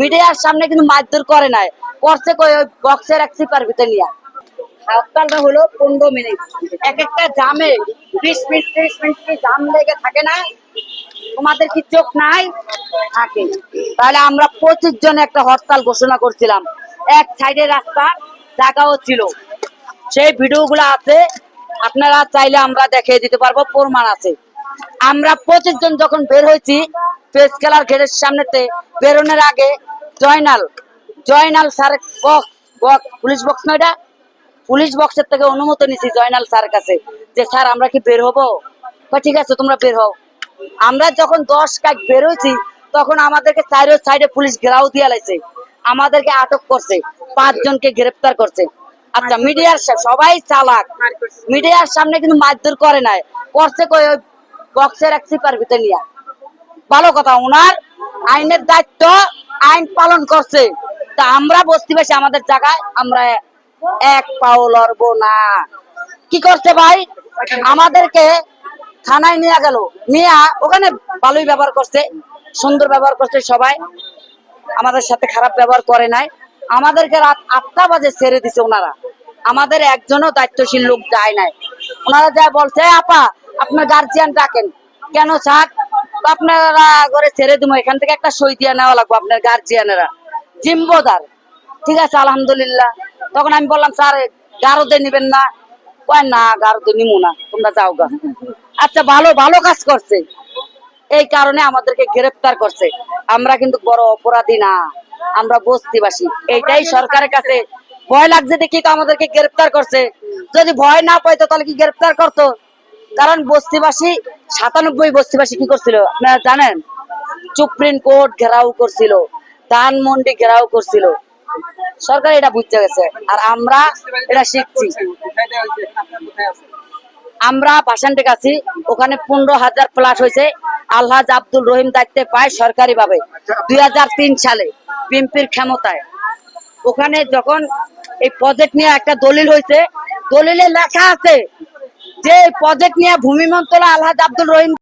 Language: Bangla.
মিডিয়ার সামনে কিন্তু মারধর করে নাই। করছে কই ওই বক্সের এক সিপার ভিতরে নিয়ে। হরতালটা হলো পনেরো মিনিট। এক একটা জামে বিশ মিনিট, ত্রিশ মিনিট জাম লেগে থাকে না? তোমাদের কি চোখ নাই? থাকে। তাহলে আমরা পঁচিশ জন একটা হরতাল ঘোষণা করছিলাম। এক সাইডে রাস্তা, জায়গাও ছিল। সেই ভিডিওগুলো আছে। আপনারা চাইলে আমরা দেখিয়ে দিতে পারব, প্রমাণ আছে। আমরা পঁচিশ জন যখন বের হয়েছি খেলার সামনেতে আগে Joynal Joynal sir box box police box police বক্সের থেকে অনুমতি নিছি জয়নাল স্যার কাছে যে, স্যার, আমরা কি বের হব? ঠিক আছে, তোমরা বের হও। আমরা যখন দশ কাজ বের তখন আমাদেরকে চারো সাইডে পুলিশ ঘেরাও দিয়ে লাইছে। আমাদেরকে আটক করছে পাঁচজনকে গ্রেপ্তার করছে। আচ্ছা মিডিয়ার সবাই চালাক। মিডিয়ার সামনে কিন্তু মারধর করে নাই। করছে কই বক্সের এক সিপার ভিতরে নিয়ে। ভালো কথা ওনার আইনের দায়িত্ব আইন পালন করছে। তা আমরা বস্তিবাসী, আমাদের জায়গায় আমরা এক পাও লড়বো না। কি করছে ভাই? আমাদেরকে থানায় নিয়ে গেল। নিয়ে ওখানে ভালোই ব্যবহার করছে, সুন্দর ব্যবহার করছে সবাই। আমাদের সাথে খারাপ ব্যবহার করে নাই। আমাদেরকে রাত আটটা বাজে ছেড়ে দিছে ওনারা। আমাদের একজনও দায়িত্বশীল লোক যায় নাই। ওনারা যা বলছে আপা, আপনার গার্জিয়ান ডাকেন। কেন স্যার? আপনারা ছেড়ে দিব এখান থেকে একটা সই দিয়ে নেওয়া লাগবে আপনার গার্জিয়ানেরা জিম্বোদার। ঠিক আছে, আলহামদুলিল্লাহ। তখন আমি বললাম, স্যার না। কয়, না নিমু না, তোমরা যাও গা। আচ্ছা ভালো ভালো কাজ করছে। এই কারণে আমাদেরকে গ্রেফতার করছে। আমরা কিন্তু বড় অপরাধী না, আমরা বস্তিবাসী। এইটাই সরকারের কাছে ভয় লাগছে দেখি তো আমাদেরকে গ্রেফতার করছে। যদি ভয় না পাইতো তাহলে কি গ্রেফতার করতো? কারণ বস্তিবাসী, সাতানব্বই বস্তিবাসী কি করছিল? আপনারা জানেন? সুপ্রিম কোর্ট ঘেরাও করছিল, ধানমন্ডি ঘেরাও করছিল। সরকার এটা বুঝতে গেছে। আর আমরা এটা শিখছি। আমরা বাসানটেক আছি, ওখানে পনেরো হাজার ফ্ল্যাট হয়েছে। আলহাজ আব্দুল রহিম দায়িত্বে পায় সরকারি ভাবে দুই হাজার তিন সালে, পিম্পির ক্ষমতায়। ওখানে যখন এই প্রজেক্ট নিয়ে একটা দলিল হয়েছে, দলিলে লেখা আছে যে প্রজেক্ট নিয়ে ভূমি মন্ত্রণালয় আলহাজ আব্দুল রহিম